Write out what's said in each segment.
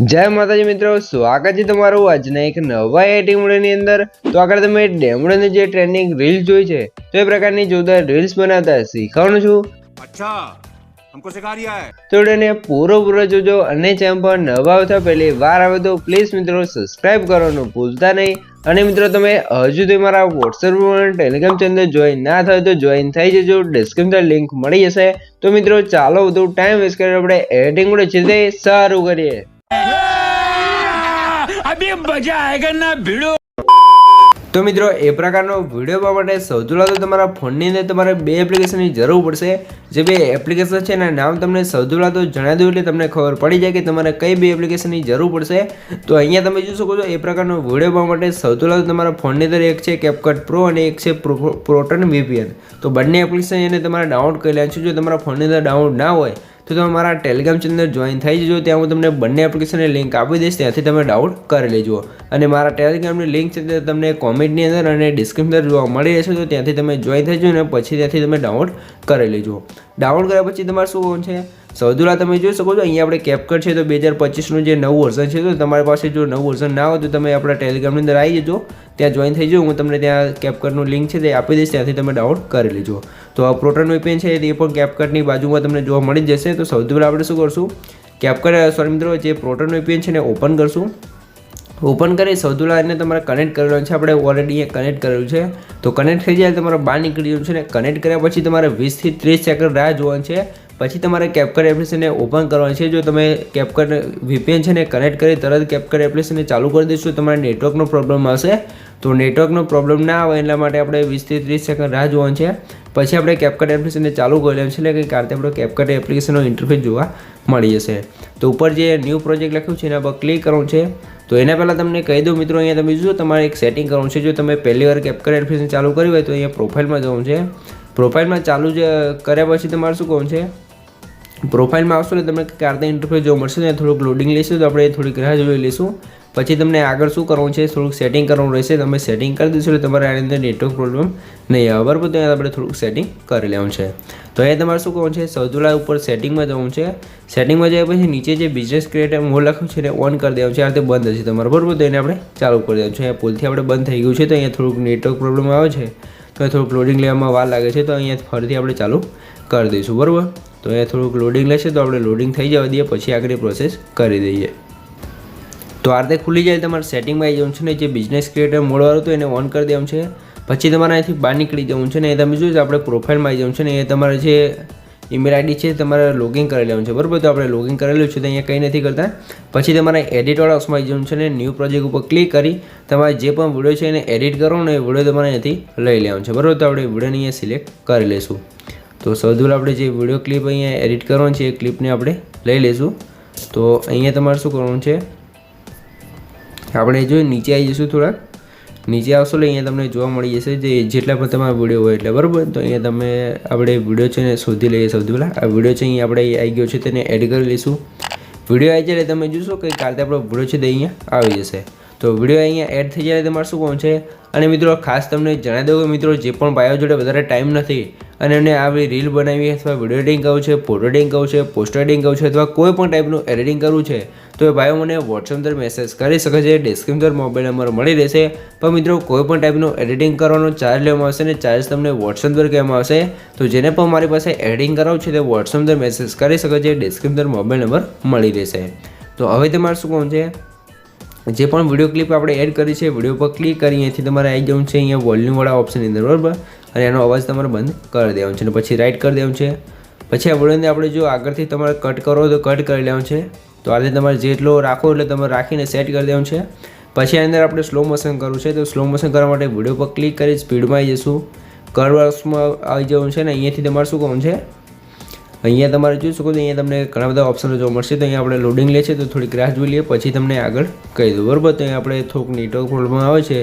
જય માતાજી મિત્રો સ્વાગત છે તમારું આજના એક નવા એટી મોડની અંદર. તો આગળ તમે ડેમડોની જે ટ્રેન્ડિંગ રીલ્સ જોઈ છે તો એ પ્રકારની જોરદાર રીલ્સ બનાવતા શીખવાનું છું. અચ્છા હમકો સિખા રહ્યા હે તો વિડિયોને પૂરો પૂરો જોજો અને ચેનલ પર નવા આવતા પહેલી વાર આવે તો પ્લીઝ મિત્રો સબસ્ક્રાઇબ કરવાનું ભૂલતા નહીં. અને મિત્રો તમે હજુ સુધી મારા વોટ્સએપ પર ટેલિગ્રામ ચેનલ જોઈન ના થાય તો જોઈન થઈ જજો. ડિસ્ક્રિપ્શન લિંક મળી જશે. તો મિત્રો ચાલો બધું ટાઈમ વેસ્ટ કરી આપણે એડિટિંગ છે તે સારું કરીએ. તો મિત્રો, એ પ્રકારનો વીડિયો બનાવવા માટે સૌથી પહેલાં તો તમારા ફોનની અંદર તમારે બે એપ્લિકેશનની જરૂર પડશે. જે બે એપ્લિકેશન છે એના નામ તમને સૌથી પહેલાં તો જણાવી દઉં એટલે તમને ખબર પડી જાય કે તમારે કઈ બે એપ્લિકેશનની જરૂર પડશે. તો અહીંયા તમે જોઈ શકો છો, એ પ્રકારનો વીડિયો બનાવવા માટે સૌથી પહેલાં તો તમારા ફોનની અંદર એક છે કેપકટ પ્રો અને એક છે પ્રો- પ્રોટન વીપીએન તો બંને એપ્લિકેશન એને તમારે ડાઉનલોડ કરી લેવાનું છે. જો તમારા ફોનની અંદર ડાઉનલોડ ના હોય તો તમે મારા ટેલિગ્રામ ચેનલ જોઈન થઈ જજો. ત્યાં હું તમને બંને એપ્લિકેશનની લિંક આપી દઈશ. ત્યાંથી તમે ડાઉટ કરી લેજો. અને મારા ટેલિગ્રામની લિંક છે તે તમને કોમેન્ટની અંદર અને ડિસ્ક્રિપ્શન જોવા મળી રહેશે. તો ત્યાંથી તમે જોઈન થઈ જજો અને પછી ત્યાંથી તમે ડાઉનલોડ કરી લેજો. ડાઉનલોડ કર્યા પછી તમારે શું છે? પહેલાં તમે જોઈ શકો છો, અહીંયા આપણે કેપકટ છે તો બે હજાર પચીસનું જે નવું વર્ઝન છે તો તમારી પાસે જો નવું વર્ઝન ના હોય તો તમે આપણા ટેલિગ્રામની અંદર આવી જજો, ત્યાં જોઈન થઈ જજો, હું તમને ત્યાં કેપકટનું લિંક છે તે આપી દઈશ, ત્યાંથી તમે ડાઉનલોડ કરી લેજો. તો આ પ્રોટન વીપીએન છે તે પણ કેપકટની બાજુમાં તમને જોવા મળી જશે, તો પહેલાં આપણે શું કરશું? કેપકટ સોરી મિત્રો, જે પ્રોટન વીપીએન છે ને ઓપન કરશું. ઓપન કરી સૌદુલા એને તમારે કનેક્ટ કરવાનું છે, આપણે ઓલરેડી અહીંયા કનેક્ટ કરેલું છે. તો કનેક્ટ થઈ જાય, તમારે બહાર નીકળી જવાનું છે ને કનેક્ટ કર્યા પછી તમારે વીસથી ત્રીસ સેકન્ડ રાહ જોવાનું છે. પછી તમારે કેપકટ એપ્લિકેશનને ઓપન કરવાની છે. જો તમે કેપકટ વીપીએન છે ને કનેક્ટ કરી તરત કેપકટ એપ્લિકેશનને ચાલુ કરી દઈશું તમારે નેટવર્કનો પ્રોબ્લેમ આવશે. તો નેટવર્કનો પ્રોબ્લેમ ના આવે એટલા માટે આપણે વીસથી ત્રીસ સેકન્ડ રાહ જોવાનું છે. પછી આપણે કેપકટ એપ્લિકેશનને ચાલુ કરી લેવું છે એટલે કંઈક કારણ આપણે કેપકટ એપ્લિકેશનનો ઇન્ટરફેસ જોવા મળી જશે. તો ઉપર જે ન્યૂ પ્રોજેક્ટ લખ્યું છે એના પર ક્લિક કરવું છે. તો એના પહેલાં તમને કહી દઉં મિત્રો, અહીંયા તમે જુઓ તમારે એક સેટિંગ કરવાનું છે. જો તમે પહેલી વાર કેપકટ એપ્લિકેશન ચાલુ કર્યું હોય તો અહીંયા પ્રોફાઇલમાં જવાનું છે. પ્રોફાઇલમાં ચાલુ જ કર્યા પછી તમારે શું કહું છે? પ્રોફાઇલમાં આવશો ને તમને કાર્તા ઇન્ટરફેસ જોવા મળશે ને થોડુંક લોડિંગ લેશું તો આપણે થોડીક રાહ જોઈ લઈશું. પછી તમને આગળ શું કરવાનું છે, થોડુંક સેટિંગ કરવાનું રહેશે, તમે સેટિંગ કરી દેશો એટલે તમારે આની અંદર નેટવર્ક પ્રોબ્લેમ નહીં આવે. બરાબર, તો આપણે થોડુંક સેટિંગ કરી લેવાનું છે. તો અહીંયા તમારે શું કરવાનું છે સૌથી ઉપર સેટિંગમાં જવાનું છે. સેટિંગમાં જાય પછી નીચે જે બિઝનેસ ક્રિએટર મોડ લખ્યું છે એને ઓન કરી દેવાનું છે, આ રીતે બંધ હશે તમારે. બરાબર, તો એને આપણે ચાલુ કરી દેવાનું છે. અહીંયા પુલથી આપણે બંધ થઈ ગયું છે, તો અહીંયા થોડુંક નેટવર્ક પ્રોબ્લેમ આવે છે. તો થોડુંક લોડિંગ લેવામાં વાર લાગે છે, તો અહીંયા ફરીથી આપણે ચાલુ કરી દઈશું. બરાબર? તો એ થોડુંક લોડિંગ લેશે તો આપણે લોડિંગ થઈ જવા દઈએ, પછી આગળની પ્રોસેસ કરી દઈએ. તો આ રીતે ખુલી જાય તમારે સેટિંગમાં આવી જવાનું છે ને જે બિઝનેસ ક્રિએટર મોડવાળું હતું એને ઓન કરી દેવાનું છે. પછી તમારે અહીંથી બહાર નીકળી જવું છે ને એ તમે જોયું આપણે પ્રોફાઇલમાં આવી જવું છે ને એ તમારે જે ઈમેલ આઈડી છે તમારે લોગિન કરી લેવાનું છે. બરાબર? તો આપણે લોગિન કરેલું છે તો અહીંયા કંઈ નથી કરતા. પછી તમારે એડિટવાળા ઓપ્શનમાં આવી જવાનું છે ને ન્યૂ પ્રોજેક્ટ ઉપર ક્લિક કરી તમારે જે પણ વીડિયો છે એને એડિટ કરો ને એ વીડિયો તમારે અહીંયાથી લઈ લેવાનું છે. બરાબર? તો આપણે વિડીયોને અહીંયા સિલેક્ટ કરી લઈશું. તો સૌથી આપણે જે વીડિયો ક્લિપ અહીંયા એડિટ કરવાનું છે, એ ક્લિપને આપણે લઈ લઈશું. તો અહીંયા તમારે શું કરવાનું છે? આપણે જો નીચે આવી જઈશું થોડાક. નીચે આવશો એટલે અહીંયા તમને જોવા મળી જશે જે જેટલા પણ તમારા વીડિયો હોય એટલે, બરાબર? તો અહીંયા તમે આપણે વીડિયો છે ને શોધી લઈએ સૌથી પહેલાં. આ વીડિયો છે અહીંયા આપણે આવી ગયો છે, તેને એડ કરી લઈશું. વીડિયો આવી જાય એટલે તમે જોશો કે કાલે આપણો વીડિયો છે તે અહીંયા આવી જશે. તો વીડિયો અહીંયા એડ થઈ જાય તમારે શું કહું છે? અને મિત્રો, ખાસ તમને જણાવી દઉં કે મિત્રો, જે પણ ભાઈઓ જોડે વધારે ટાઈમ નથી અને એમને આવી રીલ બનાવી અથવા વીડિયો એડિટિંગ કરવું છે ફોટો એડિટિંગ કરવું છે પોસ્ટર એડિટિંગ કરવું છે અથવા કોઈ પણ ટાઈપનું એડિટિંગ કરવું છે, તો એ ભાઈઓ મને વોટ્સઅપ પર મેસેજ કરી શકે છે. ડિસ્ક્રિપ્શન મોબાઈલ નંબર મળી રહેશે. પણ મિત્રો, કોઈ પણ ટાઈપનું એડિટિંગ કરવાનો ચાર્જ લેવામાં આવશે અને ચાર્જ તમને વોટ્સઅપ પર કહેવામાં આવશે. તો જેને પણ મારી પાસે એડિટિંગ કરાવવું છે, તે વોટ્સઅપ પર મેસેજ કરી શકે છે. ડિસ્ક્રિપ્શન મોબાઈલ નંબર મળી રહેશે. તો હવે તમારે શું કહું છે? જે પણ વીડિયો ક્લિપ આપણે એડ કરી છે વીડિયો પર ક્લિક કરી અહીંયાથી તમારે આવી જવું છે અહીંયા વોલ્યુમવાળા ઓપ્શનની અંદર, બરાબર? અને એનો અવાજ તમારે બંધ કરી દેવાનો છે અને પછી રાઇટ કરી દેવાનું છે. પછી આ વિડીયોને આપણે જો આગળથી તમારે કટ કરો તો કટ કરી લેવાનું છે. તો આ રીતે તમારે જેટલો રાખો એટલે તમારે રાખીને સેટ કરી દેવાનું છે. પછી આની અંદર આપણે સ્લો મોશન કરવું છે, તો સ્લો મોશન કરવા માટે વીડિયો પર ક્લિક કરી સ્પીડમાં આવી જશું. કર્વર્સમાં આવી જવું છે ને અહીંયાથી તમારે શું કરવાનું છે? અહીંયા તમારે જોઈ શકો તો અહીંયા તમને ઘણા બધા ઓપ્શનો જોવા મળશે. તો અહીંયા આપણે લોડિંગ લે છે, તો થોડીક રાહ જોઈ લઈએ, પછી તમને આગળ કહી દઉં. બરાબર? તો અહીંયા આપણે થોડુંક નેટવર્ક પ્રોબ્લેમ આવે છે,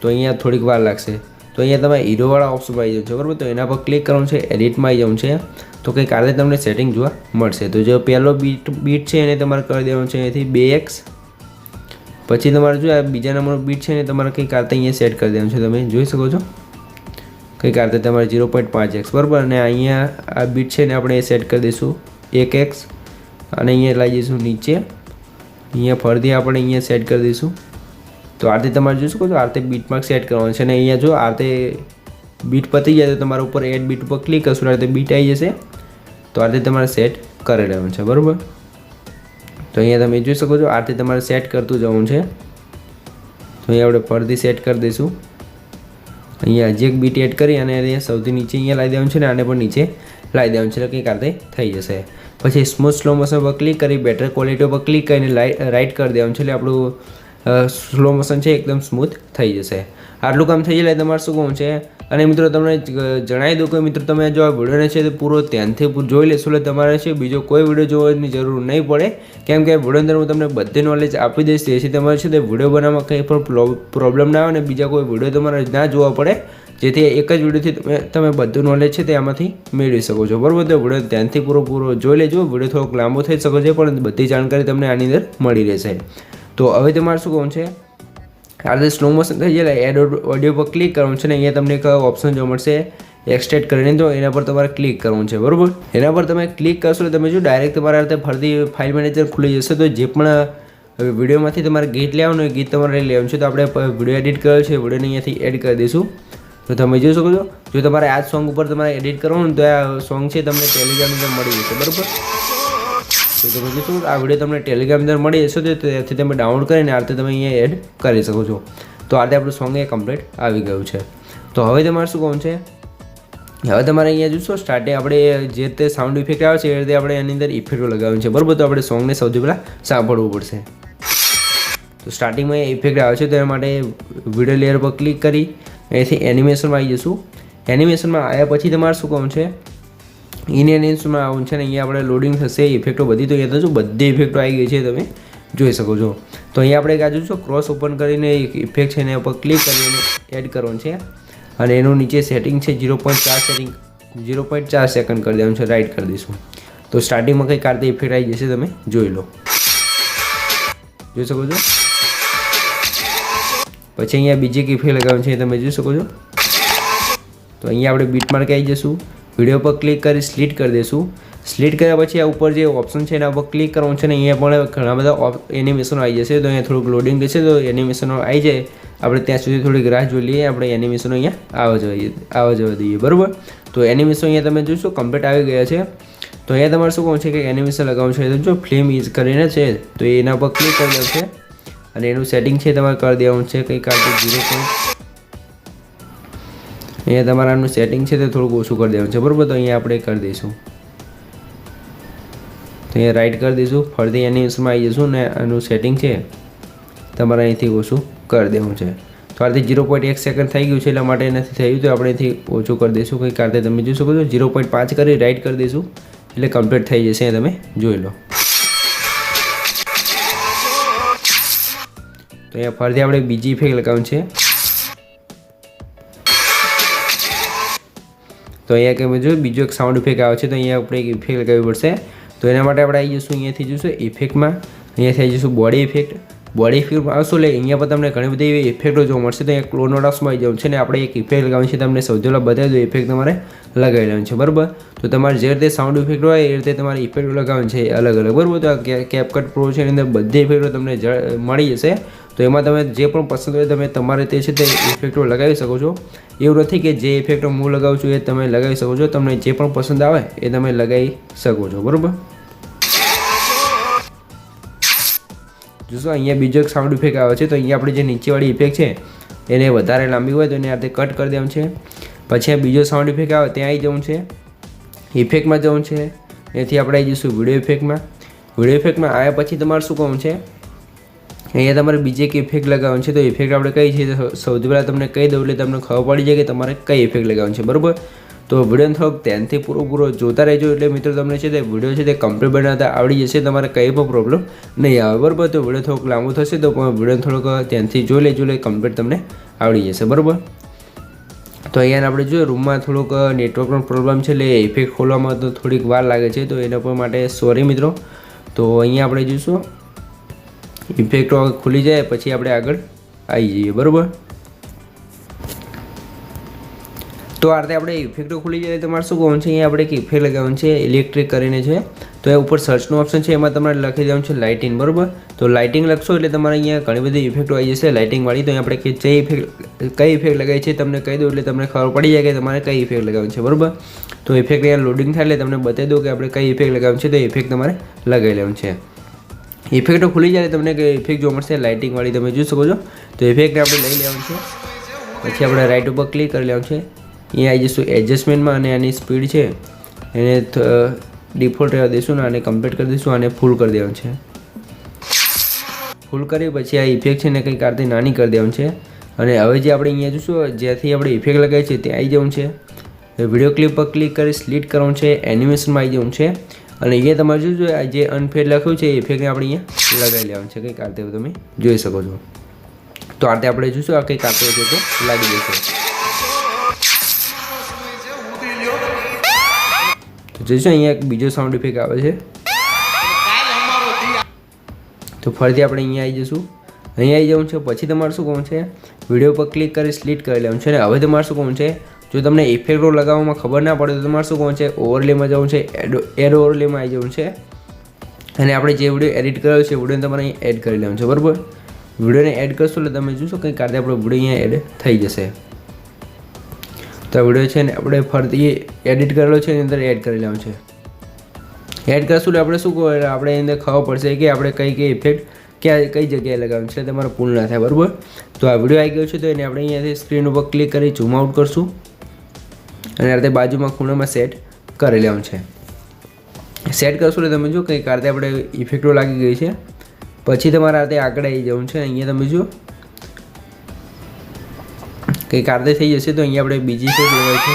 તો અહીંયા થોડીક વાર લાગશે. તો અહીંયા તમે હીરોવાળા ઓપ્શન આવી છે, બરાબર? તો એના પર ક્લિક કરવાનું છે એડિટમાં આવી જવું છે. તો કંઈક આ તમને સેટિંગ જોવા મળશે. તો જો પહેલો બીટ બીટ છે એને તમારે કરી દેવાનું છે અહીંયાથી બે એક્સ પછી તમારે જો આ બીજા નંબરનો બીટ છે એને તમારે કંઈક આ અહીંયા સેટ કરી દેવાનું છે. તમે જોઈ શકો છો? કંઈક આ રીતે તમારે ઝીરો પોઈન્ટ પાંચ એક્સ બરાબર? અને અહીંયા આ બીટ છે ને આપણે સેટ કરી દઈશું. એક એક્સ અને અહીંયા લાવી દઈશું નીચે. અહીંયા ફરીથી આપણે અહીંયા સેટ કરી દઈશું. તો આ રીતે તમારે જોઈ શકો છો, આ રીતે બીટમાર્ક સેટ કરવાનું છે. અને અહીંયા જો આ રીતે બીટ પતી જાય તો તમારા ઉપર એડ બીટ ઉપર ક્લિક કરશો આ રીતે બીટ આવી જશે. તો આ રીતે તમારે સેટ કરી લેવાનું છે, બરાબર? તો અહીંયા તમે જોઈ શકો છો, આ રીતે તમારે સેટ કરતું જવું છે. તો અહીંયા આપણે ફરીથી સેટ કરી દઈશું. અહીંયા જે એક બીટ એડ કરી અને સૌથી નીચે અહીંયા લાવી દેવાનું છે ને આને પણ નીચે લાવી દેવાનું છે એટલે કંઈક આ થઈ જશે. પછી સ્મૂથ સ્લો મોશન પર ક્લિક કરી બેટર ક્વોલિટી પર ક્લિક કરીને રાઇટ કરી દેવાનું છે એટલે આપણું સ્લો મોશન છે એકદમ સ્મૂથ થઈ જશે. આટલું કામ થઈ જાય તમારે શું કહું છે અને મિત્રો તમને જણાવી દઉં કે મિત્રો તમે જો આ વિડીયોને છે તે પૂરો ધ્યાનથી જોઈ લેશો એટલે તમારે છે બીજો કોઈ વીડિયો જોવાની જરૂર નહીં પડે. કેમ કે વીડિયો અંદર હું તમને બધી નોલેજ આપી દઈશ. તેથી તમારે છે તે વીડિયો બનાવવામાં કંઈ પણ પ્રોબ્લેમ ના આવે અને બીજા કોઈ વીડિયો તમારે ના જોવા પડે. જેથી એક જ વિડીયોથી તમે તમે બધું નોલેજ છે તે આમાંથી મેળવી શકો છો. બરાબર? તો વીડિયો ધ્યાનથી પૂરો પૂરો જોઈ લેજો. વીડિયો થોડોક લાંબો થઈ શકે છે, પણ બધી જાણકારી તમને આની અંદર મળી રહેશે. તો હવે તમારે શું કહું છે? આ રીતે સ્લો મોશન થઈ જાય એડ ઓડિયો પર ક્લિક કરવાનું છે ને, અહીંયા તમને એક ઓપ્શન જોવા મળશે એક્સટેટ કરીને તો એના પર તમારે ક્લિક કરવું છે, બરાબર? એના પર તમે ક્લિક કરશો એટલે તમે જો ડાયરેક્ટ તમારા રીતે ફરતી ફાઇલ મેનેજર ખુલી જશે, તો જે પણ વિડીયોમાંથી તમારે ગીત લેવાનું એ ગીત તમારે લેવાનું છે, તો આપણે વીડિયો એડિટ કર્યો છે, વિડીયોને અહીંયાથી એડ કરી દઈશું. તો તમે જોઈ શકો છો, જો તમારે આ સોંગ ઉપર તમારે એડિટ કરવાનું તો આ સોંગ છે તમને ટેલિગ્રામ ઉપર મળી જશે, બરાબર? તો તમે જોશો આ વીડિયો તમને ટેલિગ્રામ અંદર મળી જશે, તો ત્યાંથી તમે ડાઉનલોડ કરીને આ રીતે તમે અહીંયા એડ કરી શકો છો. તો આ રીતે આપણું સોંગ એ કમ્પ્લીટ આવી ગયું છે. તો હવે તમારે શું કહું છે? હવે તમારે અહીંયા જોશો સ્ટાર્ટે આપણે જે તે સાઉન્ડ ઇફેક્ટ આવે છે, એ રીતે આપણે એની અંદર ઇફેક્ટો લગાવવાનું છે. બરાબર, તો આપણે સોંગને સૌથી પહેલાં સાંભળવું પડશે. તો સ્ટાર્ટિંગમાં ઇફેક્ટ આવે છે તેના માટે વીડિયો લેયર પર ક્લિક કરી, અહીંથી એનિમેશનમાં આવી જશું. એનિમેશનમાં આવ્યા પછી તમારે શું કહું છે? ઇન ઇન્સમાં આવું છે ને, અહીંયા આપણે લોડિંગ થશે ઇફેક્ટો બધી તો અહીંયા તો બધી ઇફેક્ટો આવી ગઈ છે તમે જોઈ શકો છો. તો અહીંયા આપણે કાજુ છો ક્રોસ ઓપન કરીને એક ઇફેક્ટ છે એના ઉપર ક્લિક કરીને એડ કરવાનું છે. અને એનું નીચે સેટિંગ છે ઝીરો પોઈન્ટ ચાર સેટિંગ ઝીરો પોઈન્ટ ચાર સેકન્ડ કરી દેવાનું છે રાઈટ કરી દઈશું. તો સ્ટાર્ટિંગમાં કંઈક આ ઇફેક્ટ આવી જશે, તમે જોઈ લો. જોઈ શકો છો? પછી અહીંયા બીજી એક ઇફેક્ટ લગાવવાની છે, તમે જોઈ શકો છો? તો અહીંયા આપણે બીટ માર્ક આવી જશું. વીડિયો પર ક્લિક કરી સ્લીટ કરી દઈશું સ્લીટ કર્યા પછી આ ઉપર જે ઓપ્શન છે એના પર ક્લિક કરવાનું છે ને અહીંયા પણ ઘણા બધા એનિમેશનો આવી જશે. તો અહીંયા થોડુંક લોડિંગ થશે તો એનિમેશનો આવી જાય. આપણે ત્યાં સુધી થોડીક રાહ જોઈ લઈએ. આપણે એનિમેશનો અહીંયા આવવા જઈએ આવવા જવા દઈએ. બરાબર? તો એનિમેશન અહીંયા તમે જોશો કમ્પ્લીટ આવી ગયા છે. તો અહીંયા તમારે શું કહું છે કે એનિમેશન લગાવવું છે. તો જો ફિલ્મ યુઝ કરીને છે, તો એના પર ક્લિક કરી દેવું છે. અને એનું સેટિંગ છે તમારે કરી દેવાનું છે. કંઈક આ જીરો પોઈન્ટ અહીંયા તમારાનું સેટિંગ છે તે થોડુંક ઓછું કરી દેવાનું છે. બરાબર, તો અહીંયા આપણે કરી દઈશું. તો અહીંયા રાઈટ કરી દઈશું. ફરીથી એનિમેશનમાં આવી જઈશું ને આનું સેટિંગ છે તમારે અહીંથી ઓછું કરી દેવું છે. તો આથી ઝીરો પોઈન્ટ એક સેકન્ડ થઈ ગયું છે એટલા માટે નથી થયું, તો આપણે અહીંથી ઓછું કરી દઈશું. કંઈક આ તમે જોઈ શકો છો. ઝીરો પોઈન્ટ પાંચ કરી રાઈટ કરી દઈશું. એટલે કમ્પ્લીટ થઈ જશે તમે જોઈ લો. તો અહીંયા ફરીથી આપણે બીજી ઇફેક્ટ લગાવવાનું છે. તો અહીંયા કે જો બીજો એક સાઉન્ડ ઇફેક્ટ આવે છે, તો અહીંયા આપણે એક ઇફેક્ટ લગાવવી પડશે. તો એના માટે આપણે આવી જઈશું અહીંયાથી જોઈશું ઇફેક્ટમાં અહીંયાથી આવી જઈશું બોડી ઇફેક્ટ બોડી ઇફેક્ટ આવશો એટલે અહીંયા પર તમને ઘણી બધી એવી ઇફેક્ટો જોવા મળશે. તો અહીંયા ક્લોનોડાસમાં આવી જવું છે ને આપણે એક ઇફેક્ટ લગાવવાની છે, તમને સૌથી પહેલાં બતાવી દો ઇફેક્ટ તમારે લગાવી લેવાનું છે, બરાબર? તો તમારે જે રીતે સાઉન્ડ ઇફેક્ટ હોય, એ રીતે તમારે ઇફેક્ટ લગાવવાની છે અલગ અલગ બરાબર? તો આ કેપકટ પ્રો છે, એની અંદર બધી ઇફેક્ટો તમને મળી જશે. તો એમાં તમે જે પણ પસંદ હોય તમે તમારે તે છે તે ઇફેક્ટો લગાવી શકો છો. એવું નથી કે જે ઇફેક્ટો હું લગાવું છું એ તમે લગાવી શકો છો. તમને જે પણ પસંદ આવે એ તમે લગાવી શકો છો. બરાબર? જોશો, અહીંયા બીજો એક સાઉન્ડ ઇફેક્ટ આવે છે. તો અહીંયા આપણે જે નીચેવાળી ઇફેક્ટ છે, એને વધારે લાંબી હોય તો એને આ રીતે કટ કરી દેવાનું છે. પછી આ બીજો સાઉન્ડ ઇફેક્ટ આવે, ત્યાં આવી જવું છે. ઇફેક્ટમાં જવું છે. એથી આપણે આવી જઈશું વીડિયો ઇફેક્ટમાં વીડિયો ઇફેક્ટમાં આવ્યા પછી તમારે શું કહું છે? અહીંયા તમારે બીજી એક ઇફેક્ટ લગાવવાની છે? તો ઇફેક્ટ આપણે કઈ છે? સૌથી પહેલાં તમને કહી દઉં એટલે તમને ખબર પડી જાય કે તમારે કઈ ઇફેક્ટ લગાવવાની છે, બરાબર? તો વીડિયો થોડોક ધ્યાનથી પૂરો પૂરો જોતા રહેજો એટલે મિત્રો તમને છે તે વીડિયો છે તે કમ્પ્લીટ બનાવતા આવડી જશે, તમારે કંઈ પણ પ્રોબ્લેમ નહીં આવે, બરાબર? તો વીડિયો થોડોક લાંબો થશે તો વીડિયો થોડોક ધ્યાનથી જોઈ લેજો એટલે કમ્પ્લીટ તમને આવડી જશે, બરાબર? તો અહીંયા આપણે જોઈએ રૂમમાં થોડોક નેટવર્કનો પ્રોબ્લેમ છે એટલે ઇફેક્ટ ખોલવામાં તો થોડીક વાર લાગે છે, તો એના પર માટે સોરી મિત્રો. તો અહીંયા આપણે જોઈશું. ઇફેક્ટ ખુલી જાય, પછી આપણે આગળ આવી જઈએ, બરાબર? તો આ રીતે આપણે ઇફેક્ટો ખુલી જાય, તો મારે શું કરવાનું છે, અહીંયા આપણે એક ઇફેક્ટ લગાવવાનું છે ઇલેક્ટ્રિક કરીને છે. તો એ ઉપર સર્ચનું ઓપ્શન છે, એમાં તમારે લખી દેવાનું છે લાઇટિંગ બરાબર? તો લાઇટિંગ લખશો એટલે તમારે અહીંયા ઘણી બધી ઇફેક્ટો આવી જશે લાઇટિંગવાળી તો આપણે કે જે ઇફેક્ટ કઈ ઇફેક્ટ લગાવી છે તમને કહી દઉં, એટલે તમને ખબર પડી જાય કે તમારે કઈ ઇફેક્ટ લગાવવાની છે, બરાબર? તો ઇફેક્ટ અહીંયા લોડિંગ થાય એટલે તમને બતાવી દઉં કે આપણે કઈ ઇફેક્ટ લગાવવાની છે, તો ઇફેક્ટ તમારે લગાવી લેવાનું છે. ઇફેક્ટો ખુલી જાય તમને કે ઇફેક્ટ જોવા મળશે લાઇટિંગવાળી તમે જોઈ શકો છો. તો ઇફેક્ટ આપણે લઈ લેવાનું છે. પછી આપણે રાઇટ ઉપર ક્લિક કરી લેવાનું છે. અહીંયા આવી જઈશું એડજસ્ટમેન્ટમાં અને આની સ્પીડ છે. એને ડિફોલ્ટ રહેવા દઈશું ને આને કમ્પ્લીટ કરી દઈશું, આને ફૂલ કરી દેવાનું છે. ફૂલ કરી પછી આ ઇફેક્ટ છે ને કંઈક આરતી નાની કરી દેવાનું છે. અને હવે જે આપણે અહીંયા જોઈશું જ્યાંથી આપણે ઇફેક્ટ લગાવી છે ત્યાં આવી જવું છે. વીડિયો ક્લિપ પર ક્લિક કરી સ્લીટ કરવાનું છે. એનિમેશનમાં આવી જવું છે. અને અહીંયા તમારે જોજો આ જે અનફેડ લખ્યું છે, એ ઇફેક્ટને આપણે અહીંયા લગાવી લેવાનું છે. કંઈક આરતી તમે જોઈ શકો છો. તો આરતી આપણે જોઈશું, આ કંઈક આરતી છે તો લાગી જશે. તો જોઈશું, અહીંયા એક બીજો સાઉન્ડ ઇફેક્ટ આવે છે. તો ફરીથી આપણે અહીંયા આવી જઈશું અહીંયા આવી જવું છે, પછી તમારે શું કહું છે? વીડિયો પર ક્લિક કરી સ્લીટ કરી લેવાનું છે. અને હવે તમારે શું કહું છે? જો તમને ઇફેક્ટો લગાવવામાં ખબર ના પડે તો તમારે શું કહું છે? ઓવરલેમાં જવું છે એડ એડ ઓવરલેમાં આવી જવું છે. અને આપણે જે વીડિયો એડિટ કર્યો છે વિડીયોને તમારે અહીં એડ કરી લેવાનું છે, બરાબર? વિડીયોને એડ કરશો એટલે તમે જોશો કંઈક કારણે આપણો વીડિયો અહીંયા એડ થઈ જશે. તો આ વીડિયો છે ને આપણે ફરતી એડિટ કરેલો છે, એની અંદર એડ કરી લેવાનું છે. એડ કરશું એટલે આપણે શું કહો આપણે એની અંદર ખબર પડશે કે આપણે કઈ કઈ ઇફેક્ટ ક્યાં, કઈ જગ્યાએ લગાવવાનું છે તમારે પૂર્ણ ના થાય, બરાબર? તો આ વીડિયો આવી ગયો છે, તો એને આપણે અહીંયાથી સ્ક્રીન ઉપર ક્લિક કરી ઝૂમ આઉટ કરશું. અને આ રીતે બાજુમાં ખૂણામાં સેટ કરી લેવાનું છે. સેટ કરશો એટલે તમે જો કંઈક આ આપણે ઇફેક્ટો લાગી ગઈ છે. પછી તમારે આ રીતે આગળ આવી જવું છે. અહીંયા તમે જો કંઈક આ થઈ જશે તો અહીંયા આપણે બીજી સેટ લેવાય છે.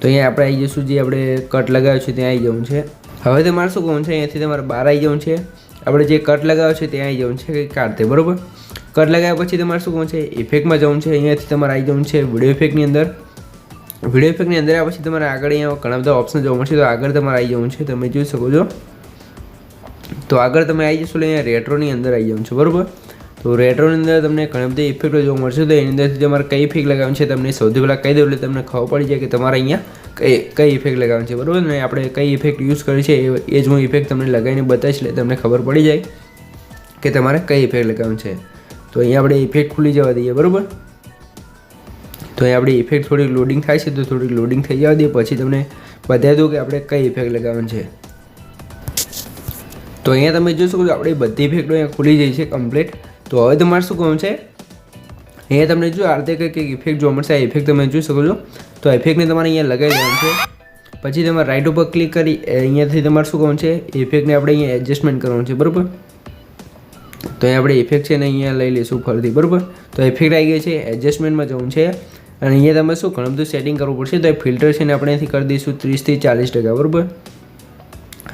તો અહીંયા આપણે આવી જઈશું જે આપણે કટ લગાવ્યો છે ત્યાં આવી જવું છે. હવે તમારે શું કહું છે? અહીંયાથી તમારે બહાર આવી જવું છે. આપણે જે કટ લગાવ્યો છે ત્યાં આવી જવું છે કંઈક કાઢતે બરાબર? કટ લગાવ્યા પછી તમારે શું કહું છે? ઇફેક્ટમાં જવું છે, અહીંયાથી તમારે આવી જવું છે વીડિયો ઇફેક્ટની અંદર. વીડિયો ઇફેક્ટની અંદર આવ્યા પછી તમારે આગળ અહીંયા ઘણા બધા ઓપ્શન જોવા મળશે. તો આગળ તમારે આવી જવું છે, તમે જોઈ શકો છો. તો આગળ તમે આવી જશો એટલે અહીંયા રેટ્રોની અંદર આવી જવું છે, બરાબર? તો રેટ્રોની અંદર તમને ઘણી બધી ઇફેક્ટો જોવા મળશે. તો એની અંદરથી તમારે કઈ ઇફેક્ટ લગાવવાની છે તમને સૌથી પહેલાં કહી દઉં એટલે તમને ખબર પડી જાય કે તમારે અહીંયા કઈ કઈ ઇફેક્ટ લગાવવાની છે, બરાબર? ને આપણે કઈ ઇફેક્ટ યુઝ કરી છે એ જ હું ઇફેક્ટ તમને લગાવીને બતાવીશ એટલે તમને ખબર પડી જાય કે તમારે કઈ ઇફેક્ટ લગાવવાની છે. તો અહીંયા આપણે ઇફેક્ટ ખુલી જવા દઈએ, બરાબર? તો અહીંયા આપણી ઇફેક્ટ થોડીક લોડિંગ થાય છે, તો થોડીક લોડિંગ થઈ જવા દઈએ, પછી તમને બતાવી દઉં કે આપણે કઈ ઇફેક્ટ લગાવવાની છે. તો અહીંયા તમે જોઈ શકો છો આપણી બધી ઇફેક્ટો અહીંયા ખુલી જાય છે કમ્પ્લીટ તો હવે તમારે શું કહું છે? અહીંયા તમને જો આ રીતે કંઈક ઇફેક્ટ જોવા મળશે, આ ઇફેક્ટ તમે જોઈ શકો છો. તો ઇફેક્ટને તમારે અહીંયા લગાવી દેવાનું છે. પછી તમારે રાઇટ ઉપર ક્લિક કરી અહીંયાથી તમારે શું કહું છે? ઇફેક્ટને આપણે અહીંયા એડજસ્ટમેન્ટ કરવાનું છે, બરાબર? તો અહીં આપણે ઇફેક્ટ છે ને અહીંયા લઈ લઈશું ફરીથી, બરાબર? તો ઇફેક્ટ આવી ગઈ છે એડજસ્ટમેન્ટમાં જવું છે. અને અહીંયા તમે શું ઘણું બધું સેટિંગ કરવું પડશે, તો એ ફિલ્ટર છે ને આપણે અહીંથી કરી દઈશું ત્રીસથી ચાલીસ ટકા, બરાબર?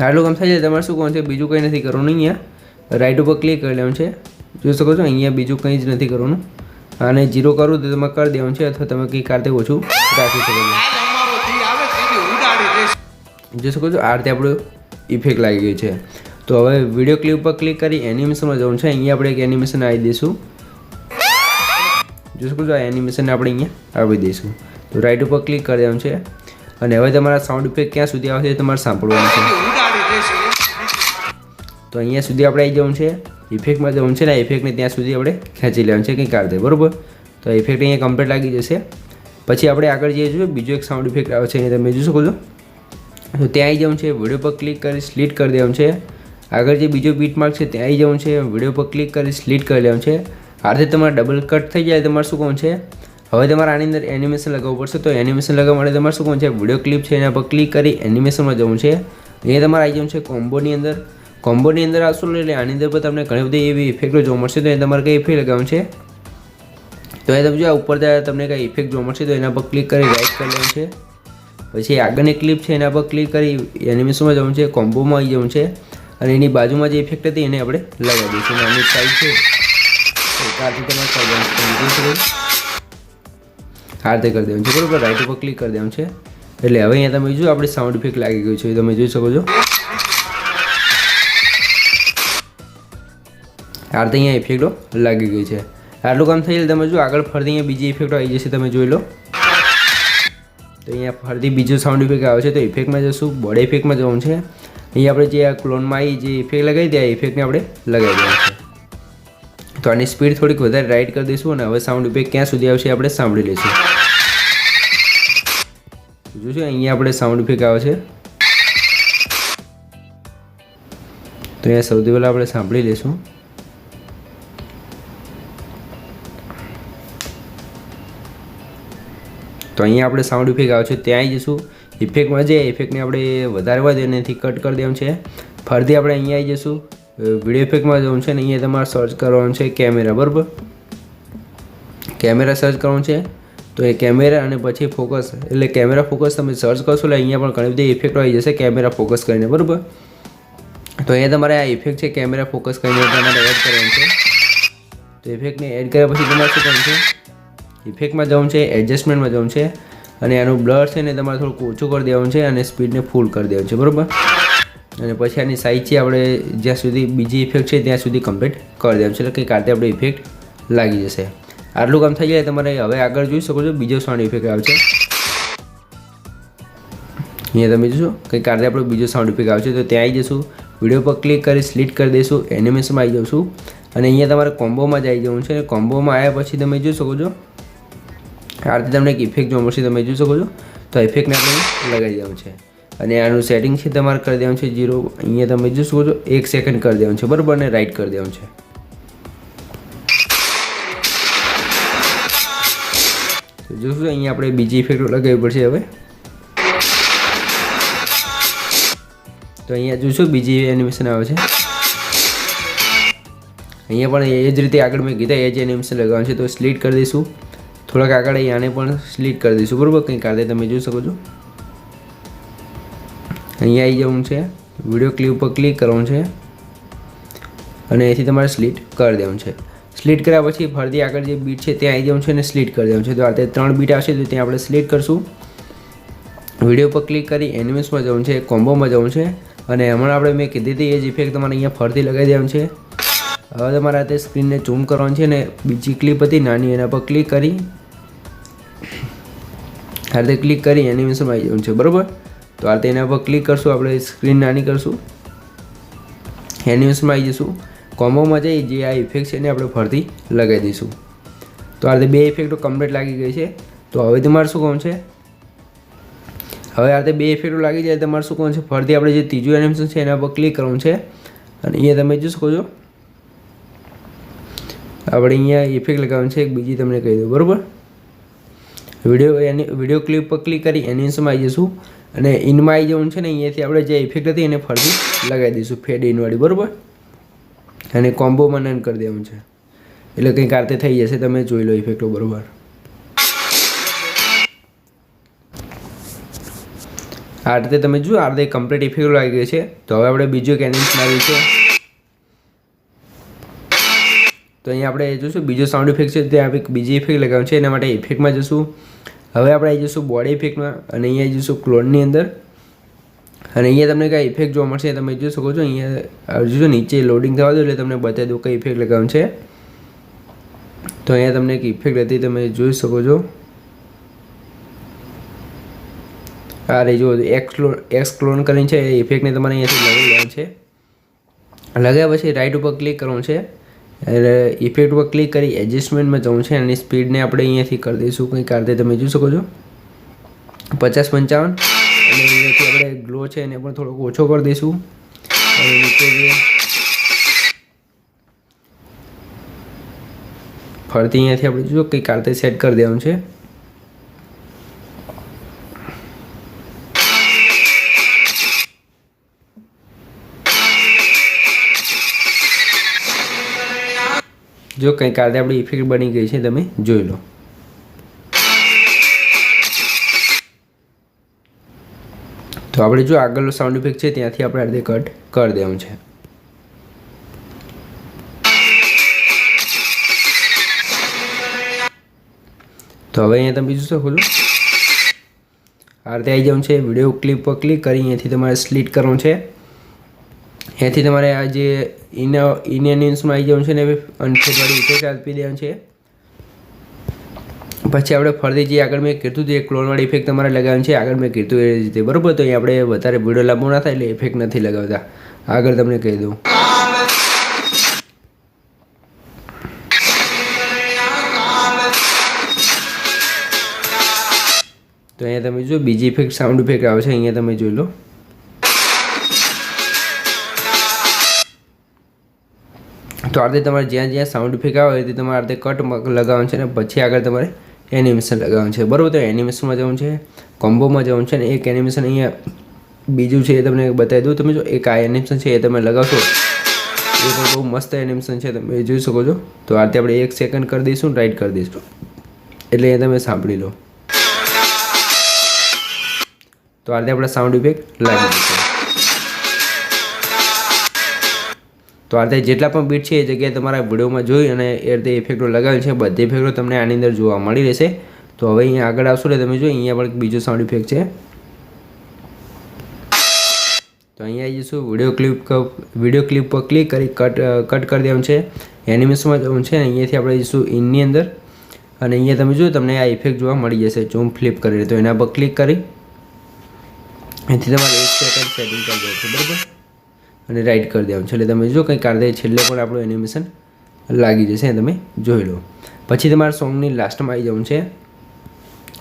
આટલું કામ થાય છે, તમારે શું કોણ છે, બીજું કંઈ નથી કરવાનું અહીંયા. રાઇટ ઉપર ક્લિક કરી લેવાનું છે. જોઈ શકો છો, અહીંયા બીજું કંઈ જ નથી કરવાનું. અને જીરો કરવું તો તમે કરી દેવાનું છે, અથવા તમે કંઈક કારતે ઓછું રાખી શકો છો. જોઈ શકો છો, આ રીતે આપણું ઇફેક્ટ લાગી ગયું છે. તો હવે વીડિયો ક્લિપ પર ક્લિક કરી એનિમેશનમાં જવાનું છે. અહીંયા આપણે એક એનિમેશન આવી દઈશું. જોઈ શકો છો, આ એનિમેશન આપણે અહીંયા આવી દઈશું. તો રાઈટ ઉપર ક્લિક કરી દેવાનું છે. અને હવે તમારા સાઉન્ડ ઇફેક્ટ ક્યાં સુધી આવે છે એ તમારે સાંભળવાનું છે. તો અહીંયા સુધી આપણે આવી જવું છે. ઇફેક્ટમાં જવું છે ને ઇફેક્ટને ત્યાં સુધી આપણે ખેંચી લેવાનું છે, કંઈક કાઢતે બરાબર? તો ઇફેક્ટ અહીંયા કમ્પ્લીટ લાગી જશે. પછી આપણે આગળ જઈએ છીએ, બીજો એક સાઉન્ડ ઇફેક્ટ આવે છે, અહીંયા તમે જોઈ શકો છો. તો ત્યાં આવી જવું છે વીડિયો પર ક્લિક કરી સ્લીટ કરી દેવાનું છે. આગળ જે બીજો બીટ માર્ક છે, ત્યાં આવી જવું છે. વીડિયો પર ક્લિક કરી સ્લીટ કરી લેવાનું છે. આ રીતે તમારે ડબલ કટ થઈ જાય તમારે શું કહું છે? હવે તમારે આની અંદર એનિમેશન લગાવવું પડશે. તો એનિમેશન લગાવવા માટે તમારે શું કહું છે? વીડિયો ક્લિપ છે, એના પર ક્લિક કરી એનિમેશનમાં જવું છે. અહીંયા તમારે આવી જવું છે કોમ્બોની અંદર. કોમ્બોની અંદર આવશો એટલે આની અંદર પણ તમને ઘણી બધી એવી ઇફેક્ટો જોવા મળશે. તો એ તમારે કઈ ઇફેક્ટ લગાવવાનું છે? તો એ તમે જો, આ ઉપર તમને કંઈ ઇફેક્ટ જોવા મળશે. તો એના પર ક્લિક કરી રાઈટ કરી લેવું છે. પછી આગળની ક્લિપ છે, એના પર ક્લિક કરી એનિમેશનમાં જવું છે. કોમ્બોમાં આવી જવું છે. અને એની બાજુમાં જે ઇફેક્ટ હતી એને આપણે લગાવી દઈશું. અને આની સાઈડ છે કારથી તમારે આ રીતે કરી દેવાનું છે, બરોબર? રાઈટ ઉપર ક્લિક કરી દેવાનું છે. એટલે હવે અહીંયા તમે જો આપણે સાઉન્ડ ઇફેક્ટ લાગી ગયું છે. એ તમે જોઈ શકો છો. આ રીતે અહીંયા ઇફેક્ટો લાગી ગઈ છે. આટલું કામ થઈ તમે જો, આગળ ફરતી અહીંયા બીજી ઇફેક્ટો આવી જશે, તમે જોઈ લો. તો અહીંયા ફરતી બીજું સાઉન્ડ ઇફેક્ટ આવે છે, તો ઇફેક્ટમાં જશું બોડી ઇફેક્ટમાં જવાનું છે. અહીંયા આપણે જે આ ક્લોનમાં આવી જે ઇફેક્ટ લગાવી દે, આ ઇફેક્ટને આપણે લગાવી દઈએ છે. તો આની સ્પીડ થોડીક વધારે રાઈડ કરી દઈશું અને હવે સાઉન્ડ ઇફેક્ટ ક્યાં સુધી આવશે આપણે સાંભળી લઈશું. જોશું અહીંયા આપણે સાઉન્ડ ઇફેક્ટ આવે છે. તો અહીંયા સૌથી પહેલાં આપણે સાંભળી લઈશું. તો અહીંયા આપણે સાઉન્ડ ઇફેક્ટ આવે છે ત્યાં જઈશું. ઇફેક્ટમાં જે ઇફેક્ટને આપણે વધારવા દે એનાથી કટ કરી દેવાનું છે. ફરીથી આપણે અહીંયા આવી જઈશું. વીડિયો ઇફેક્ટમાં જવું છે ને અહીંયા તમારે સર્ચ કરવાનું છે કેમેરા બરાબર? કેમેરા સર્ચ કરવાનું છે. તો એ કેમેરા અને પછી ફોકસ એટલે કેમેરા ફોકસ તમે સર્ચ કરશો એટલે અહીંયા પણ ઘણી બધી ઇફેક્ટ આવી જશે કેમેરા ફોકસ કરીને, બરાબર? તો અહીંયા તમારે આ ઇફેક્ટ છે કેમેરા ફોકસ કરીને તમારે એડ કરવાનું છે. તો ઇફેક્ટને એડ કર્યા પછી તમારે શું કરવાનું છે? ઇફેક્ટમાં જવું છે એડજસ્ટમેન્ટમાં જવું છે. અને આનું બ્લર છે ને તમારે થોડુંક ઓછું કરી દેવાનું છે અને સ્પીડને ફૂલ કરી દેવાનું છે, બરાબર? અને પછી આની સાઈઝ છે આપણે જ્યાં સુધી બીજી ઇફેક્ટ છે ત્યાં સુધી કમ્પ્લીટ કરી દેવાનું છે. એટલે કંઈક કાતે આપણે ઇફેક્ટ લાગી જશે. આટલું કામ થઈ જાય તમારે હવે આગળ જોઈ શકો છો, બીજો સાઉન્ડ ઇફેક્ટ આવશે અહીંયા તમે જોશો કંઈ કારણે આપણો બીજો સાઉન્ડ ઇફેક્ટ આવશે તો ત્યાં આવી જશું. વીડિયો પર ક્લિક કરી સ્લીટ કરી દઈશું એનિમેશનમાં આવી જશું. અને અહીંયા તમારે કોમ્બોમાં જ આવી જવું છે. કોમ્બોમાં આવ્યા પછી તમે જોઈ શકો છો આ રીતે તમને એક ઇફેક્ટ જોવા મળશે, તમે જોઈ શકો છો. તો ઇફેક્ટને આપણે લગાવી દેવાનું છે. અને આનું સેટિંગ છે તમારે કરી દેવાનું છે જીરો અહીંયા તમે જોઈ શકો છો, એક સેકન્ડ કરી દેવાનું છે, બરાબર? અને રાઈટ કરી દેવાનું છે. જોશું અહીંયા આપણે બીજી ઇફેક્ટ લગાવવી પડશે હવે. તો અહીંયા જોશું બીજી એનિમેશન આવે છે. અહીંયા પણ એ જ રીતે આગળ મેં કીધા, એ જ એનિમેશન લગાવવાનું છે. તો સ્લીટ કરી દઈશું. થોડાક આગળ આને પણ સ્લીટ કરી દઈશું. બરાબર? કંઈક આ તમે જોઈ શકો છો. અહીંયા આવી જવું છે. વીડિયો ક્લિપ ઉપર ક્લિક કરવાનું છે. અને એથી તમારે સ્લીટ કરી દેવું છે. સ્લીટ કર્યા પછી ફરીથી આગળ જે બીટ છે ત્યાં આવી જવું છે અને સ્લીટ કરી દેવું છે. તો આ ત્રણ બીટ આવશે તો ત્યાં આપણે સ્લીટ કરશું. વીડિયો પર ક્લિક કરી એનિમેશમાં જવું છે, કોમ્બોમાં જવું છે. અને હમણાં આપણે મેં કીધી હતી એ જ ઇફેક્ટ તમારે અહીંયા ફરતી લગાવી દેવાનું છે. હવે તમારે આ તે સ્ક્રીનને ઝૂમ કરવાનું છે ને બીજી ક્લિપ હતી નાની એના પર ક્લિક કરી આ રીતે ક્લિક કરી એનિમેશનમાં આવી જવાનું છે, બરાબર? તો આ રીતે એના પર ક્લિક કરશું, આપણે સ્ક્રીન નાની કરશું. એનિમેશનમાં આવી જઈશું કોમ્બોમાં જઈ જે આ ઇફેક્ટ છે એને આપણે ફરતી લગાવી દઈશું. તો આ રીતે બે ઇફેક્ટો કમ્પ્લીટ લાગી ગઈ છે. તો હવે તમારે શું કહું છે? હવે આ રીતે બે ઇફેક્ટો લાગી જાય, તમારે શું કરવાનું છે? ફરતી આપણે જે ત્રીજું એનિમેશન છે એના પર ક્લિક કરવાનું છે. અને અહીંયા તમે જોઈ શકો છો. આપણે અહીંયા ઇફેક્ટ લગાવવાનું છે, એક બીજી તમને કહી દઉં, બરાબર? વીડિયો એની વીડિયો ક્લિપ પર ક્લિક કરી એનિમેશનમાં આવી જઈશું અને ઇનમાં આવી જવાનું છે ને, અહીંયાથી આપણે જે ઇફેક્ટ હતી એને ફરતી લગાવી દઈશું ફેડ ઇનવાળી બરાબર? અને કોમ્બોમાં નન કરી દેવાનું છે. એટલે કંઈક આરતે થઈ જશે, તમે જોઈ લો ઇફેક્ટો બરાબર. આ રીતે તમે જુઓ, આ રીતે કમ્પ્લીટ ઇફેક્ટ લાગી ગઈ છે. તો હવે આપણે બીજું એક એનિમેશન આવ્યું છે. તો અહીંયા આપણે જોઈશું બીજો સાઉન્ડ ઇફેક્ટ છે ત્યાં આપણે બીજી ઇફેક્ટ લગાવવાનું છે, એના માટે ઇફેક્ટમાં જશું. હવે આપણે આવી જઈશું બોડી ઇફેક્ટમાં અને અહીંયા જઈશું ક્લોનની અંદર. અને અહીંયા તમને કઈ ઇફેક્ટ જોવા મળશે તમે જોઈ શકો છો. અહીંયા જોજો, નીચે લોડિંગ થવા દો એટલે તમને બતાવી દઉં કઈ ઇફેક્ટ લગાવવાનું છે. તો અહીંયા તમને એક ઇફેક્ટ હતી, તમે જોઈ શકો છો. આ રહી જો એક્સ ક્લોન એક્સ ક્લોન કરીને છે, એ ઇફેક્ટને તમારે અહીંયાથી લગાવી લેવાનું છે. લગાવ્યા પછી રાઈટ ઉપર ક્લિક કરવાનું છે. એટલે ઇફેક્ટ ઉપર ક્લિક કરી એડજસ્ટમેન્ટમાં જવું છે અને સ્પીડને આપણે અહીંયાથી કરી દઈશું. કંઈક આ તમે જોઈ શકો છો. પચાસ પંચાવન. અને અહીંયાથી આપણે ગ્લો છે એને પણ થોડોક ઓછો કરી દઈશું. અને નીચે જે ફરતી અહીંયાથી આપણે જો કંઈક આ સેટ કરી દેવાનું છે. કંઈક આજે આપણી ઇફેક્ટ બની ગઈ છે, તમે જોઈ લો. તો આપણે જો આગળનો સાઉન્ડ ઇફેક્ટ છે, ત્યાંથી આપણે અડધે કટ કરી દેવું છે. તો હવે અહીંયા તમે બીજું શું ખોલું. આ રીતે આવી જવાનું છે, વીડિયો ક્લિપ પર ક્લિક કરી અહીંયાથી તમારે સ્લીટ કરવાનું છે. અહીંયાથી તમારે આ જે ઇન, ઇન્ડિયન્સમાં આવી જવાનું છે ને અનફેટવાળી ઇફેક્ટ આપી દેવાનું છે. પછી આપણે ફરીથી જે આગળ મેં કીધું એ ક્લોનવાળી ઇફેક્ટ તમારે લગાવવાની છે. આગળ મેં કીધું એ રીતે, બરાબર? તો અહીં આપણે વધારે વીડિયો લાંબો ના થાય એટલે ઇફેક્ટ નથી લગાવતા. આગળ તમને કહી દઉં. તો અહીંયા તમે જો બીજી ઇફેક્ટ સાઉન્ડ ઇફેક્ટ આવે છે. અહીંયા તમે જોઈ લો. તો આ તમારે જ્યાં જ્યાં સાઉન્ડ ઇફેક્ટ આવે તે તમારે આ રીતે કટ લગાવવાનું છે અને પછી આગળ તમારે એનિમેશન લગાવવાનું છે. બરાબર, તો એનિમેશનમાં જવાનું છે કોમ્બોમાં જવાનું છે ને એક એનિમેશન અહીંયા બીજું છે એ તમને બતાવી દઉં. તમે જો એક આ એનિમેશન છે એ તમે લગાવશો, એ પણ બહુ મસ્ત એનિમેશન છે. તમે જોઈ શકો છો. તો આ રીતે આપણે એક સેકન્ડ કરી દઈશું રાઈટ કરી દઈશું. એટલે એ તમે સાંભળી લો. તો આ રીતે આપણે સાઉન્ડ ઇફેક્ટ લાગી જશે. તો આ રીતે જેટલા પણ બીટ છે એ જગ્યાએ તમારા વિડીયોમાં જોઈ અને એ રીતે ઇફેક્ટો લગાવેલ છે. બધી ઇફેક્ટો તમને આની અંદર જોવા મળી રહેશે. તો હવે અહીંયા આગળ આવશો એટલે તમે જો અહીંયા પણ બીજો સાઉન્ડ ઇફેક્ટ છે. તો અહીંયા આવી જઈશું વીડિયો ક્લિપ વીડિયો ક્લિપ પર ક્લિક કરી કટ કટ કરી દેવાનું છે. એનિમેશનમાં જવાનું છે. અહીંયાથી આપણે જઈશું ઇનની અંદર. અને અહીંયા તમે જોયું તમને આ ઇફેક્ટ જોવા મળી જશે. જો હું ફ્લિપ કરી તો એના પર ક્લિક કરી. એથી તમારે એક સેકન્ડ સેટિંગ કરી દેવું છે. બરાબર? અને રાઈટ કરી દેવાનું. છે એટલે તમે જો કંઈક કાઢે છેલ્લે પણ આપણું એનિમેશન લાગી જશે તમે જોઈ લો. પછી તમારા સોંગની લાસ્ટમાં આવી જવાનું છે.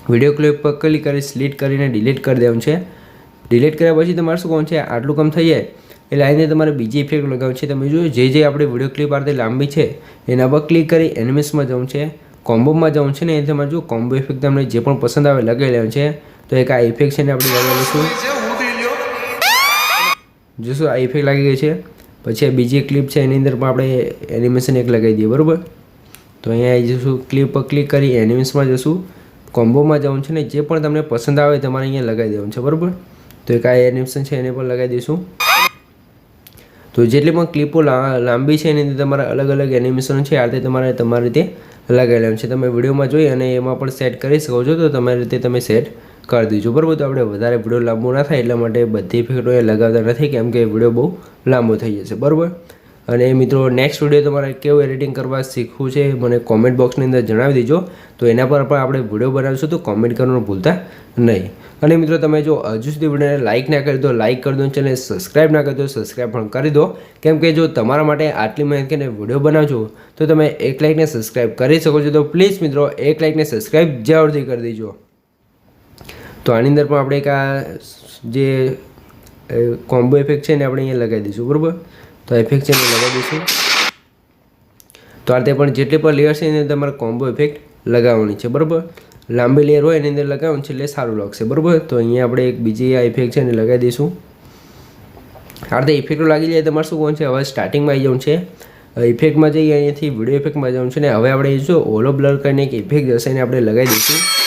વીડિયો ક્લિપ પર ક્લિક કરી સ્લીટ કરીને ડિલીટ કરી દેવાનું છે. ડિલીટ કર્યા પછી તમારે શું કહું છે? આટલું કામ થઈ જાય. એટલે લાઈને તમારે બીજી ઇફેક્ટ લગાવવાની છે. તમે જોયું, જે જે આપણે વીડિયો ક્લિપ આરતી લાંબી છે, એના પર ક્લિક કરી એનિમેશનમાં જવું છે. કોમ્બોમાં જવું છે ને, એ તમારે જો કોમ્બો ઇફેક્ટ તમને જે પણ પસંદ આવે લગાવી લેવાનું છે. તો એક આ ઇફેક્ટ છે ને આપણે લગાવી લઈશું છે ઉડી લ્યો જોશું, આ ઇફેક્ટ લાગી ગઈ છે. પછી આ બીજી ક્લિપ છે, એની અંદર પણ આપણે એનિમેશન એક લગાવી દઈએ, બરાબર? તો અહીંયા આવી જઈશું ક્લિપ પર ક્લિક કરી એનિમેશનમાં જશું. કોમ્બોમાં જવાનું છે ને, જે પણ તમને પસંદ આવે તમારે અહીંયા લગાવી દેવાનું છે, બરાબર? તો એક આ એનિમેશન છે, એને પણ લગાવી દઈશું. તો જેટલી પણ ક્લિપો લાંબી છે, એની અંદર તમારે અલગ અલગ એનિમેશન છે, આ રીતે તમારે તમારી રીતે લગાવી લેવાનું છે. તમે વિડીયોમાં જોઈ અને એમાં પણ સેટ કરી શકો છો, તો તમારી રીતે તમે સેટ કરી દીજો બરાબર, તો આપણે વધારે વીડિયો લાંબો ના થાય, એટલા માટે બધી ઇફેક્ટો એ લગાવતા નથી, કેમ કે વીડિયો બહુ લાંબો થઈ જશે. બરાબર? અને મિત્રો નેક્સ્ટ વીડિયો તમારે કેવું એડિટિંગ કરવા શીખવું છે, મને કોમેન્ટ બોક્સની અંદર જણાવી દેજો. તો એના પર પણ આપણે વીડિયો બનાવીશું, તો કોમેન્ટ કરવાનું ભૂલતા નહીં. અને મિત્રો, તમે જો હજુ સુધી વિડીયોને લાઇક ના કરી દો લાઇક કરી દો ચેનલ સબસ્ક્રાઇબ ના કરી દો સબસ્ક્રાઈબ પણ કરી દો. કેમ કે જો તમારા માટે આટલી મહેનત કરીને વીડિયો બનાવજો, તો તમે એક લાઇકને સબસ્ક્રાઇબ કરી શકો છો. તો પ્લીઝ મિત્રો, એક લાઇકને સબસ્ક્રાઇબ જરૂરથી કરી દેજો. તો આની અંદર પણ આપણે એક આ જે કોમ્બો ઇફેક્ટ છે ને આપણે અહીંયા લગાવી દઈશું, બરાબર? તો ઇફેક્ટ છે એને લગાવી દઈશું. તો આ રીતે પણ જેટલી પણ લેયર છે એની અંદર તમારે કોમ્બો ઇફેક્ટ લગાવવાની છે, બરાબર? લાંબી લેયર હોય એની અંદર લગાવવાનું છે એટલે સારું લાગશે, બરાબર? તો અહીંયા આપણે એક બીજી આ ઇફેક્ટ છે એને લગાવી દઈશું. આ રીતે ઇફેક્ટો લાગી જાય, તમારે શું કોણ છે? હવે સ્ટાર્ટિંગમાં આવી જવાનું છે. ઇફેક્ટમાં જઈએ અહીંયાથી વીડિયો ઇફેક્ટમાં જવાનું છે ને હવે આપણે જો ઓલો બ્લર કરીને એક ઇફેક્ટ જશે એને આપણે લગાવી દઈશું.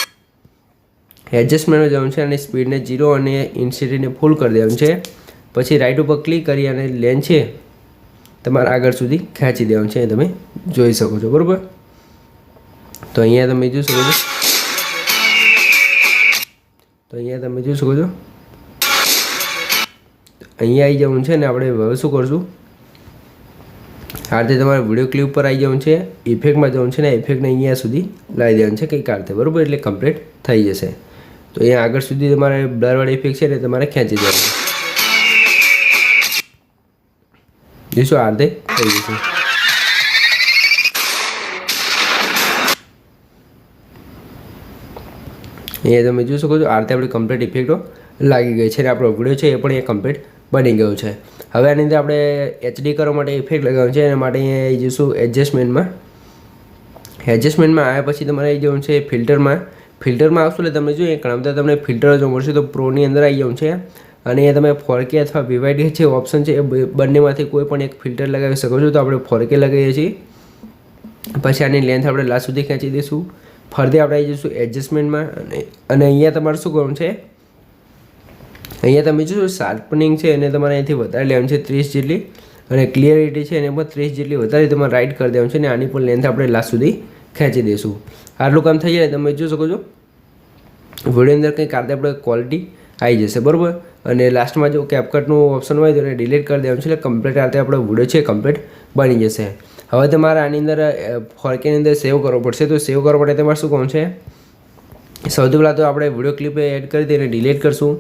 એડજસ્ટમેન્ટમાં જવાનું છે અને સ્પીડને જીરો અને ઇન્સિટીને ફૂલ કરી દેવાનું છે. પછી રાઇટ ઉપર ક્લિક કરી અને લેન છે, તમારે આગળ સુધી ખેંચી દેવાનું છે. તમે જોઈ શકો છો, બરાબર? તો અહીંયા તમે જોઈ શકો છો. તો અહીંયા તમે જોઈ શકો છો. અહીંયા આવી જવાનું છે ને આપણે હવે શું કરશું? આ રીતે તમારે વીડિયો ક્લિપ પર આવી જવાનું છે ઇફેક્ટમાં જવાનું છે ને ઇફેક્ટને અહીંયા સુધી લાવી દેવાનું છે કંઈક આ રીતે, બરાબર? એટલે કમ્પ્લીટ થઈ જશે. તો અહીંયા આગળ સુધી તમારે બ્લરવાળી ઇફેક્ટ છે ને તમારે ખેંચી દેવાનું. જોઈશું આ થઈ જશે. અહીંયા તમે જોઈ શકો છો આ રીતે આપણી કમ્પ્લીટ ઇફેક્ટો લાગી ગઈ છે અને આપણો વીડિયો છે એ પણ એ કમ્પ્લીટ બની ગયો છે. હવે આની અંદર આપણે એચડી કરવા માટે ઇફેક્ટ લગાવવાનું છે એના માટે અહીંયા જઈશું એડજસ્ટમેન્ટમાં એડજસ્ટમેન્ટમાં આવ્યા પછી તમારે જવાનું છે ફિલ્ટરમાં ફિલ્ટરમાં આવશો એટલે તમે જોઈએ, ઘણા બધા તમને ફિલ્ટર જો મળશે તો પ્રોની અંદર આવી જવું છે. અને તમે ફોરકે અથવા વીવાયડી જે ઓપ્શન છે, એ બંનેમાંથી કોઈ પણ એક ફિલ્ટર લગાવી શકો છો. તો આપણે ફોરકે લગાવીએ છીએ. પછી આની લેન્થ આપણે લાસ્ટ સુધી ખેંચી દઈશું. ફરતી આપણે આવી જઈશું એડજસ્ટમેન્ટમાં અને અને અહીંયા તમારે શું કરવાનું છે? અહીંયા તમે જોશો શાર્પનિંગ છે એને તમારે અહીંથી વધારે લેવાનું છે ત્રીસ જેટલી. અને ક્લિયરિટી છે એને પણ ત્રીસ જેટલી વધારે તમારે રાઇટ કરી દેવાનું છે. અને આની પણ લેન્થ આપણે લાસ્ટ સુધી ખેંચી દઈશું. આટલું કામ થઈ જાય તમે જોઈ શકો છો. વીડિયો અંદર કંઈક આપણે આપણે ક્વોલિટી આવી જશે, બરાબર? અને લાસ્ટમાં જો કેપકટનું ઓપ્શન હોય તો એને ડિલીટ કરી દેવાનું છે, એટલે કમ્પ્લીટ આતે આપણો વીડિયો છે કમ્પ્લીટ બની જશે. હવે તમારે આની અંદર ફોરકેની અંદર સેવ કરવો પડશે. તો સેવ કરવા માટે તમારે શું કહું છે? સૌથી પહેલાં તો આપણે વીડિયો ક્લિપ એડ કરી તેને ડિલીટ કરશું.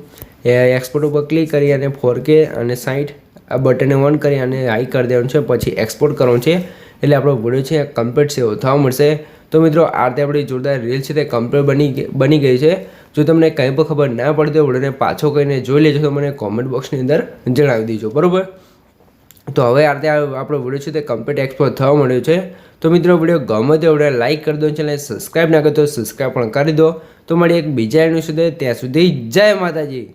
એ એક્સપોર્ટ ઉપર ક્લિક કરી અને ફોર કે અને સાઈઠ આ બટનને ઓન કરી અને હાઈ કરી દેવાનું છે, પછી એક્સપોર્ટ કરવાનું છે. એટલે આપણો વીડિયો છે કમ્પ્લીટ સેવ થવા મળશે. તો મિત્રો, આ રીતે આપણી જોરદાર રીલ છે તે કમ્પ્લીટ બની બની ગઈ છે. જો તમને કંઈ પણ ખબર ના પડતી હોય, વિડીયોને પાછો કહીને જોઈ લેજો, તો મને કોમેન્ટ બોક્સની અંદર જણાવી દેજો, બરાબર? તો હવે આ રીતે આપણો વીડિયો છે તે કમ્પ્લીટ એક્સપોર્ટ થવા મળ્યો છે. તો મિત્રો, વીડિયો ગમે તે વીડિયો લાઇક કરી દો ચેનલ સબસ્ક્રાઈબ ના કરો તો સબસ્ક્રાઈબ પણ કરી દો. તો મળી એક બીજા એનું સુધી ત્યાં સુધી જય માતાજી.